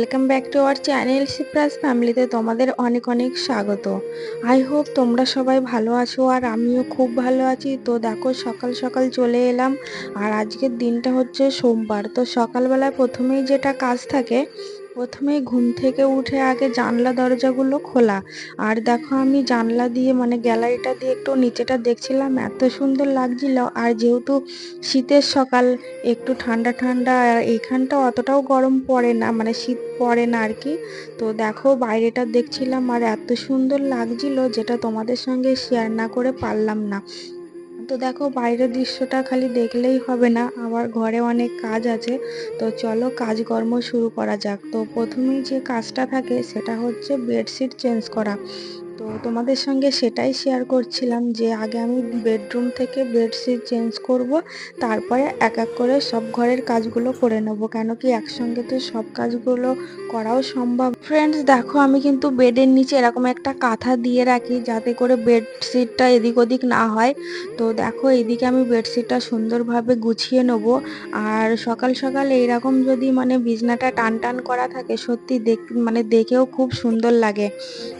Welcome back to our channel সিপ্রাস ফ্যামিলিতে তোমাদের অনেক অনেক স্বাগত। আই হোপ তোমরা সবাই ভালো আছো আর আমিও খুব ভালো আছি। তো দেখো, সকাল সকাল চলে এলাম আর আজকের দিনটা হচ্ছে সোমবার। তো সকালবেলায় প্রথমেই যেটা কাজ থাকে প্রথমেই ঘুম থেকে উঠে আগে জানলা দরজাগুলো খোলা। আর দেখো আমি জানলা দিয়ে মানে গ্যালারিটা দিয়ে একটু নিচেটা দেখছিলাম, এত সুন্দর লাগছিল। আর যেহেতু শীতের সকাল, একটু ঠান্ডা ঠান্ডা, আর এইখানটা অতটাও গরম পড়ে না মানে শীত পড়ে না আর কি। তো দেখো বাইরেটা দেখছিলাম, আর এত সুন্দর লাগছিল যেটা তোমাদের সঙ্গে শেয়ার না করে পারলাম না। তো দেখো বাইরের দৃশ্যটা খালি দেখলেই হবে না, আবার ঘরে অনেক কাজ আছে। তো চলো কাজকর্ম শুরু করা যাক। তো প্রথমেই যে কাজটা থাকে সেটা হচ্ছে বেডশিট চেঞ্জ করা। তো তোমাদের সঙ্গে সেটাই শেয়ার করছিলাম যে আগে আমি বেডরুম থেকে বেডশিট চেঞ্জ করব, তারপরে এক এক করে সব ঘরের কাজগুলো করে নেব। কেন কি একসঙ্গে তো সব কাজগুলো করাও সম্ভব। ফ্রেন্ডস দেখো আমি কিন্তু বেডের নিচে এরকম একটা কাঁথা দিয়ে রাখি যাতে করে বেডশিটটা এদিক ওদিক না হয়। তো দেখো এদিকে আমি বেডশিটটা সুন্দরভাবে গুছিয়ে নেব। আর সকাল সকাল এইরকম যদি মানে বিছনাটা টান টান করা থাকে, সত্যি দেখ মানে দেখেও খুব সুন্দর লাগে।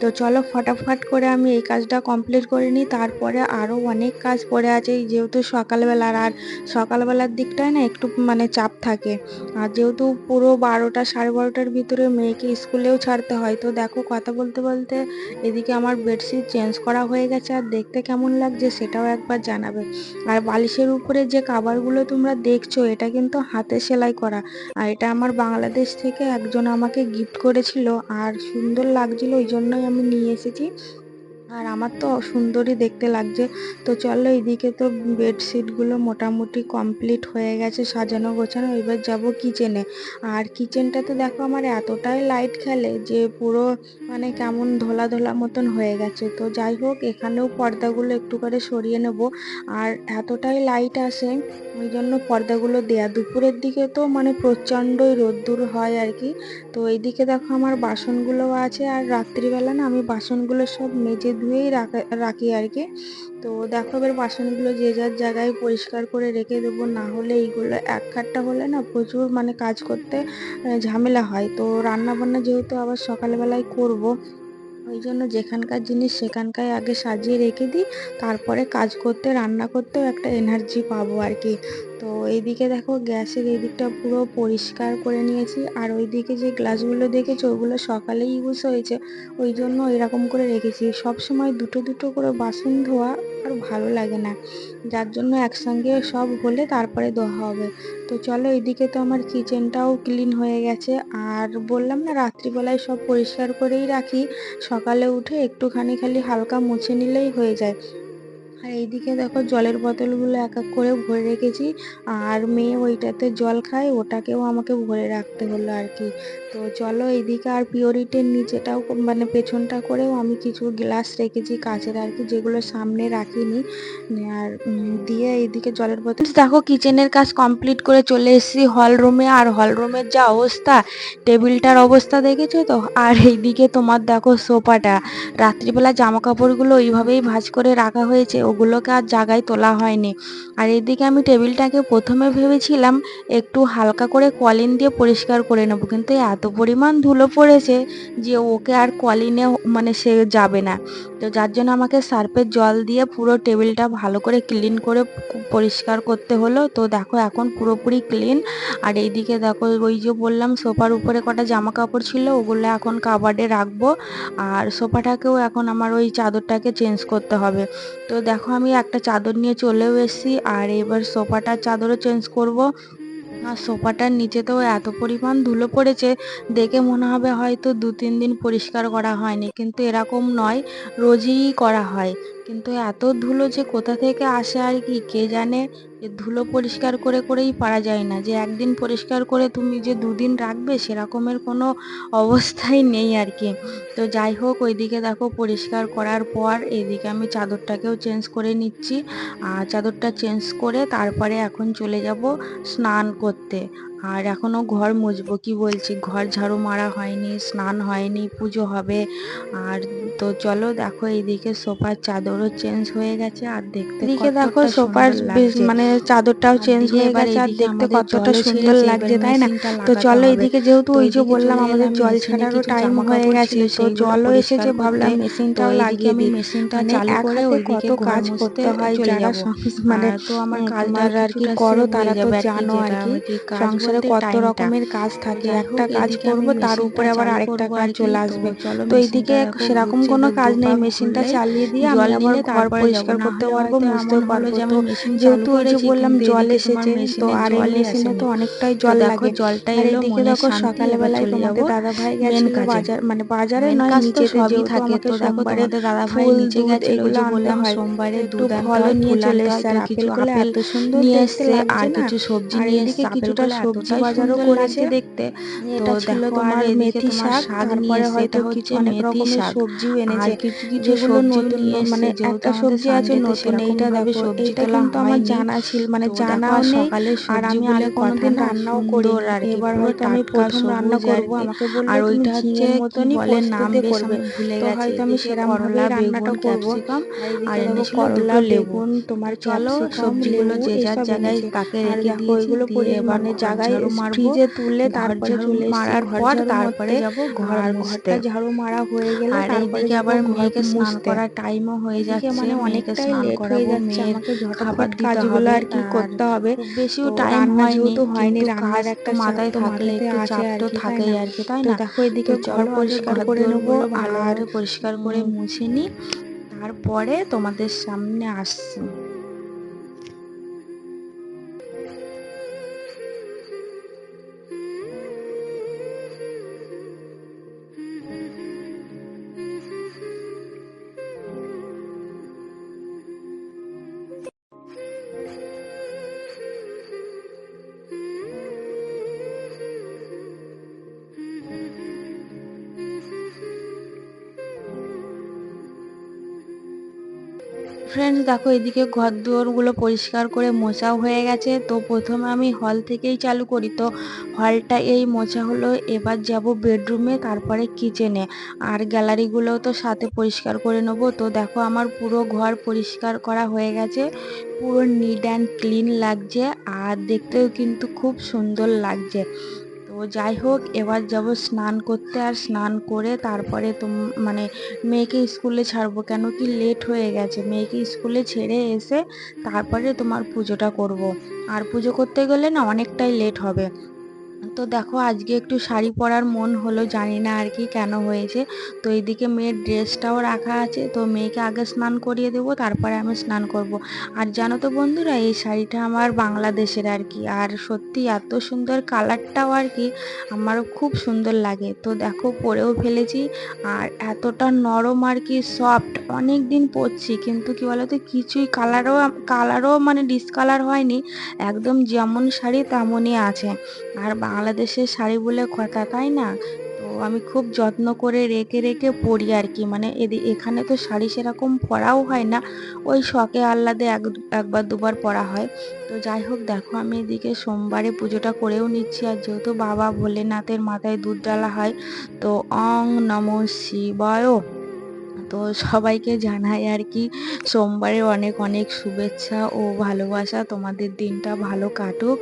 তো চলো ফটাফট করে আমি এই কাজটা কমপ্লিট করে নিই। তারপরে আরও অনেক কাজ পড়ে আছে। যেহেতু সকালবেলার আর সকালবেলার দিকটায় না একটু মানে চাপ থাকে। আর যেহেতু পুরো বারোটা, সাড়ে বারোটার ভিতরে মেয়েকে স্কুলেও ছাড়তে হয়। তো দেখো, কথা বলতে বলতে এদিকে আমার বেডশিট চেঞ্জ করা হয়ে গেছে। আর দেখতে কেমন লাগছে সেটাও একবার জানাবে। আর বালিশের উপরে যে কাবারগুলো তোমরা দেখছ, এটা কিন্তু হাতে সেলাই করা। আর এটা আমার বাংলাদেশ থেকে একজন আমাকে গিফট করেছিল। আর সুন্দর লাগছিল, ওই জন্যই আমি নিয়ে এসেছি। Bitch. আর আমার তো সুন্দরই দেখতে লাগছে। তো চলো এইদিকে তো বেডশিটগুলো মোটামুটি কমপ্লিট হয়ে গেছে সাজানো গোছানো। এবার যাব কিচেনে। আর কিচেনটা তো দেখো আমার এতটাই লাইট খেলে যে পুরো মানে কেমন ধোলা ধোলা মতন হয়ে গেছে। তো যাই হোক, এখানেও পর্দাগুলো একটু করে সরিয়ে নেব। আর এতটাই লাইট আসে, ওই জন্য পর্দাগুলো দেয়া। দুপুরের দিকে তো মানে প্রচণ্ডই রোদ্দুর হয় আর কি। তো এইদিকে দেখো আমার বাসনগুলো আছে। আর রাত্রিবেলা না আমি বাসনগুলো সব মেজে ধুয়েই রাখা, রাখি আর কি। তো দেখো এবার বাসনগুলো যে যার জায়গায় পরিষ্কার করে রেখে দেবো, না হলে এইগুলো এক খাটটা হলে না প্রচুর মানে কাজ করতে ঝামেলা হয়। তো রান্না বান্না যেহেতু আবার সকালবেলায় করব, ওই জন্য যেখানকার জিনিস সেখানকায় আগে সাজিয়ে রেখে দিই, তারপরে কাজ করতে, রান্না করতেও একটা এনার্জি পাবো আর কি। তো এইদিকে দেখো গ্যাসের এদিকটা পুরো পরিষ্কার করে নিয়েছি, আর ওইদিকে যে গ্লাসগুলো দেখেছ ওগুলো সকালে ইউজ হয়েছে, ওই জন্য এরকম করে রেখেছি। সব সময় দুটো দুটো করে বাসন ধোয়া আর ভালো লাগে না। যার জন্য একসঙ্গে সব হলে তারপরে ধোয়া হবে। তো চলো এইদিকে তো আমার কিচেনটাও ক্লিন হয়ে গেছে, আর বললাম না রাত্রিবেলায় সব পরিষ্কার করেই রাখি। সকালে উঠে একটুখানি খালি হালকা মুছে নিলেই হয়ে যায়। আর এইদিকে দেখো জলের বোতলগুলো এক এক করে ভরে রেখেছি। আর মেয়ে ওইটাতে জল খায়, ওটাকেও আমাকে ভরে রাখতে হলো আর কি। তো চলো এইদিকে আর পিওরিটির নিচেটাও মানে পেছনটা করেও আমি কিছু গ্লাস রেখেছি কাচের আর কি, যেগুলো সামনে রাখিনি। আর দিয়ে এইদিকে জলের বোতল। দেখো কিচেনের কাজ কমপ্লিট করে চলে এসেছি হল রুমে। আর হল রুমের যা অবস্থা, টেবিলটার অবস্থা দেখেছ তো? আর এইদিকে তোমার দেখো সোফাটা। রাত্রিবেলা জামা কাপড়গুলো ওইভাবেই ভাজ করে রাখা হয়েছে। ওগুলোকে আর জায়গায় তোলা হয়নি। আর এদিকে আমি টেবিলটাকে প্রথমে ভেবেছিলাম একটু হালকা করে কলিন দিয়ে পরিষ্কার করে নেব, কিন্তু এত পরিমাণ ধুলো পড়েছে যে ওকে আর কলিনে মানে সে যাবে না। তো যার জন্য আমাকে সার্ফের জল দিয়ে পুরো টেবিলটা ভালো করে ক্লিন করে পরিষ্কার করতে হলো। তো দেখো এখন পুরোপুরি ক্লিন। আর এইদিকে দেখো ওই যে বললাম, সোফার উপরে কটা জামা কাপড় ছিল, ওগুলো এখন কাবার্ডে রাখব। আর সোফাটাকেও এখন আমার ওই চাদরটাকে চেঞ্জ করতে হবে। তো দেখো আমি একটা চাদর নিয়ে চলেও এসেছি, আর এবার সোফাটার চাদরও চেঞ্জ করব। আর সোফাটার তো এত পরিমাণ ধুলো পড়েছে, দেখে মনে হবে হয়তো দু তিন দিন পরিষ্কার করা হয়নি, কিন্তু এরকম নয়, রোজই করা হয়। কিন্তু এত ধুলো যে কোথা থেকে আসে আর কি? কে জানে? যে ধুলো পরিষ্কার করে করেই পারা যায় না। যে একদিন পরিষ্কার করে তুমি যে দুদিন রাখবে সেরকমের কোনো অবস্থাই নেই আর কি। তো যাই হোক, ওইদিকে দেখো পরিষ্কার করার পর এদিকে আমি চাদরটাকেও চেঞ্জ করে নিচ্ছি। আর চাদরটা চেঞ্জ করে তারপরে এখন চলে যাব স্নান করতে। আর এখনও ঘর মুছবো কি বলছি? ঘর ঝাড়ু মারা হয়নি স্নান হয়নি পুজো হবে। আর তো চলো দেখো এইদিকে সোফার চাদরও চেঞ্জ হয়ে গেছে আর দেখতে এদিকে দেখো সোফার। মানে চাদরটাও চেঞ্জ হয়ে গেছে আর দেখতে কতটা সুন্দর লাগছে তাই না? তো চলো। এদিকে যেহেতু ওই যে বললাম আমাদের জল ছাড়ারও টাইম হয়ে গেছে তো জলও এসেছে ভাবলাম মেশিনটাও লাগিয়ে দিই। মেশিনটা মানে চালু করে ওইদিকে কত কাজ করতে হয় যারা মানে তো আমার উম, কাজটা আর কি করো তারা তো জানো আর কি। কাজ সংসারে কত রকমের কাজ থাকে একটা কাজ করব তার উপরে আবার আরেকটা কাজ চলে আসবে। তো এইদিকে সেরকম কোনো কাজ নেই মেশিনটা চালিয়ে দিয়ে আমি আবার ঘর পরিষ্কার করতে পারব মুছতেও পারব যে তো আমি মেশিন চালু যেহেতু ওই যে বললাম জল এসেছে তো আর এই মেশিনে তো অনেকটাই জল লাগে। জলটা এলো, এইদিকে দেখো শান্তি, সকালে এবার বেলায় তোমাদের দাদা ভাই গেছিল বাজার মানে বাজারে মেন নয় তো সবই থাকে তো দেখো তোমাদের দাদা ভাই নিচে গেছিল এগুলো বললাম সোমবারে দুধ হয় নিয়ে চলে হয় আর আপেল এত সুন্দর নিয়ে এসেছে আর কিছু সবজি নিয়ে এসছে কিছুটা সবজি বাজারও সুন্দর করেছে। লাগছে দেখতে। তো ছিল দেখো আর তোমার মেথি শাক তারপরে হয়তো কিছু অনেক রকমের সবজিও এনেছে। কিছু কিছু নতুন নিয়ে মানে একটা সবজি আছে নতুন এইটা দেখো সবজি তোলা আমার জানা ছিল মানে নেই। সকালে আর আমি আগে কোনোদিন রান্নাও করিনি। আর এবার হয়তো আমি প্রথম রান্না সবুজ করব। আমাকে বলল আর ওইটা হচ্ছে মতনই বলে নাম করবে। ভুলে গেছি হয়তো আমি সেরকম করলা রান্নাটা করব। আর করলা দুটো লেবু। বেগুন তোমার চলো সবজিগুলো যে যার জায়গায় তাকে রেখে দিয়েছি এবার জায়গায় ঝাড়ু মারবো তুলে তারপরে ঝাড়ু মারার পর তারপরে ঘর ঘরটা ঝাড়ু মারা হয়ে গেলে আর এইদিকে আবার মেয়েকে স্নান করার টাইমও হয়ে যাচ্ছে মানে মেয়েকে অনেকটাই স্নান হয়ে করাবো যাচ্ছে মেয়ের খাবার কাজগুলো আর কি করতে হবে। বেশিও টাইম যেহেতু হয়নি রান্নার একটা মাথায় থাকলে একটু চাপ তো থাকেই না? আর কি তাই না? দেখো এদিকে ঘর পরিষ্কার করে নেব আর করে পরিষ্কার করে মুছে নিই তারপরে তোমাদের সামনে আসছি। ফ্রেন্ডস দেখো, এদিকে ঘর দুয়ারগুলো পরিষ্কার করে মোছাও হয়ে গেছে। তো প্রথমে আমি হল থেকেই চালু করি। তো হলটা এই মোছা হলো, এবার যাব বেডরুমে তারপরে কিচেনে আর গ্যালারিগুলো তো সাথে পরিষ্কার করে নেব। তো দেখো, আমার পুরো ঘর পরিষ্কার করা হয়ে গেছে। পুরো নিট অ্যান্ড ক্লিন লাগছে। আর দেখতেও কিন্তু খুব সুন্দর লাগছে। যাই হোক, এবার যাব স্নান করতে আর স্নান করে তারপরে তো মানে মেয়েকে স্কুলে ছাড়বো কেন কি লেট হয়ে গেছে মেয়েকে স্কুলে ছেড়ে এসে তারপরে তোমার পুজোটা করব। আর পুজো করতে গেলে না অনেকটাই লেট হবে তো দেখো, আজকে একটু শাড়ি পরার মন হলো, জানি না আর কি কেন হয়েছে। তো এইদিকে মেয়ের ড্রেসটাও রাখা আছে, তো মেয়েকে আগে স্নান করিয়ে দেবো, তারপরে আমি স্নান করব। আর জানো তো বন্ধুরা, এই শাড়িটা আমার বাংলাদেশের আর কি, আর সত্যি এত সুন্দর কালারটাও আর কি আমার খুব সুন্দর লাগে। তো দেখো, পরেও ফেলেছি, আর এতটা নরম আর কি সফট অনেক দিন পরছি, কিন্তু কি বলতো, কিছুই কালারও কালারও মানে ডিসকালার হয়নি, একদম যেমন শাড়ি তেমনই আছে। আর বাংলাদেশের শাড়ি বলে কথা, তাই না? তো আমি খুব যত্ন করে রেখে রেখে পরি আর কি। মানে এখানে তো শাড়ি সেরকম পরাও হয় না। ওই শখে আহ্লাদে এক, একবার, দুবার পরা হয়। তো যাই হোক, দেখো আমি এদিকে সোমবারে পুজোটা করেও নিচ্ছি। আর যেহেতু বাবা ভোলেনাথের মাথায় দুধ ডালা হয়, তো অং নম শিবায়। তো সবাইকে জানাই আর কি, সোমবারে অনেক অনেক শুভেচ্ছা ও ভালোবাসা। তোমাদের দিনটা ভালো কাটুক।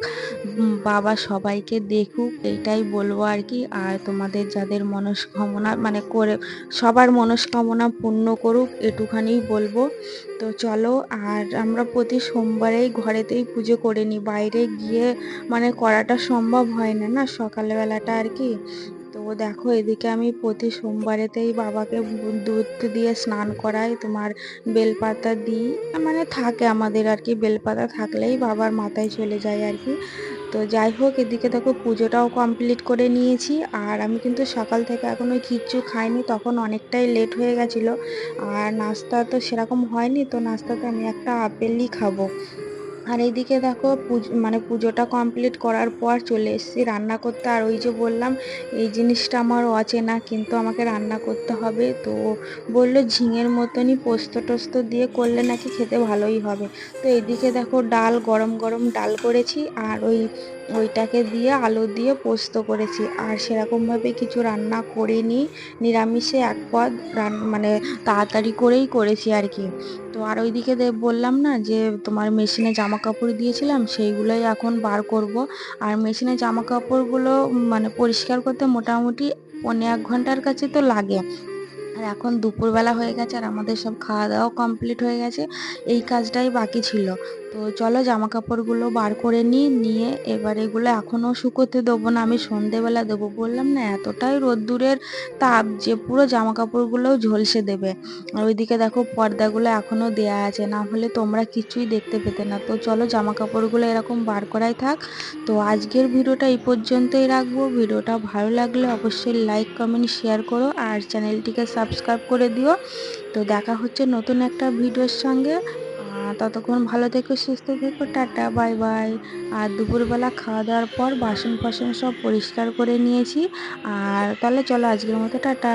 বাবা সবাইকে দেখুক, এইটাই বলব আর কি। আর তোমাদের যাদের মনস্কামনা মানে করে, সবার মনস্কামনা পূর্ণ করুক এটুখানেই বলব। তো চলো, আর আমরা প্রতি সোমবারেই ঘরেতেই পুজো করে নিই। বাইরে গিয়ে মানে করাটা সম্ভব হয় না না? সকালবেলাটা আর কি। তো দেখো, এদিকে আমি প্রতি সোমবারেতেই বাবাকে দুধ দিয়ে স্নান করাই, তোমার বেলপাতা দিই। মানে থাকে আমাদের আর কি, বেলপাতা থাকলেই বাবার মাথায় চলে যায় আর কি। তো যাই হোক, এদিকে দেখো পুজোটাও কমপ্লিট করে নিয়েছি। আর আমি কিন্তু সকাল থেকে এখনও কিচ্ছু খাইনি, তখন অনেকটাই লেট হয়ে গেছিল। আর নাস্তা তো সেরকম হয়নি, তো নাস্তাতে আমি একটা আপেলই খাব। আর এইদিকে দেখো মানে পুজোটা কমপ্লিট করার পর চলে এসেছি রান্না করতে। আর ওই যে বললাম, এই জিনিসটা আমার অচেনা কিন্তু আমাকে রান্না করতে হবে। তো বলল ঝিঙের মতনই পোস্ত টোস্ত দিয়ে করলে নাকি খেতে ভালোই হবে। তো এদিকে দেখো ডাল, গরম গরম ডাল করেছি। আর ওই ওইটাকে দিয়ে আলু দিয়ে পোস্ত করেছি। আর সেরকমভাবে কিছু রান্না করিনি। নিরামিষে এক পদ মানে তাড়াতাড়ি করেই করেছি আর কি। তো আর ওইদিকে বললাম না যে, তোমার মেশিনে জামা কাপড় দিয়েছিলাম, সেইগুলোই এখন বার করব। আর মেশিনে জামা কাপড়গুলো মানে পরিষ্কার করতে মোটামুটি পৌনে এক ঘণ্টার কাছে তো লাগে। আর এখন দুপুরবেলা হয়ে গেছে, আর আমাদের সব খাওয়া দাওয়া কমপ্লিট হয়ে গেছে। এই কাজটাই বাকি ছিল। তো চলো জামা কাপড়গুলো বার করে নিই নিয়ে এবার এগুলো এখনও শুকোতে দেবো না, আমি সন্ধেবেলা দেবো। বললাম, না, এতটাই রোদ্দুরের তাপ যে পুরো জামা কাপড়গুলোও ঝলসে দেবে। আর ওইদিকে দেখো পর্দাগুলো এখনও দেয়া আছে, না হলে তোমরা কিছুই দেখতে পেতে না। তো চলো জামা কাপড়গুলো এরকম বার করাই থাক। তো আজকের ভিডিওটা এই পর্যন্তই রাখব। ভিডিওটা ভালো লাগলে অবশ্যই লাইক, কমেন্ট, শেয়ার করো আর চ্যানেলটিকে সাবস্ক্রাইব করে দিও। তো দেখা হচ্ছে নতুন একটা ভিডিওর সঙ্গে। ততক্ষণ ভালো থেকো, সুস্থ থেকো, টাটা, বাই বাই। আর দুপুরবেলা খাওয়া দাওয়ার পর বাসন ফাসন সব পরিষ্কার করে নিয়েছি। আর তাহলে চলো আজকের মতো, টাটা।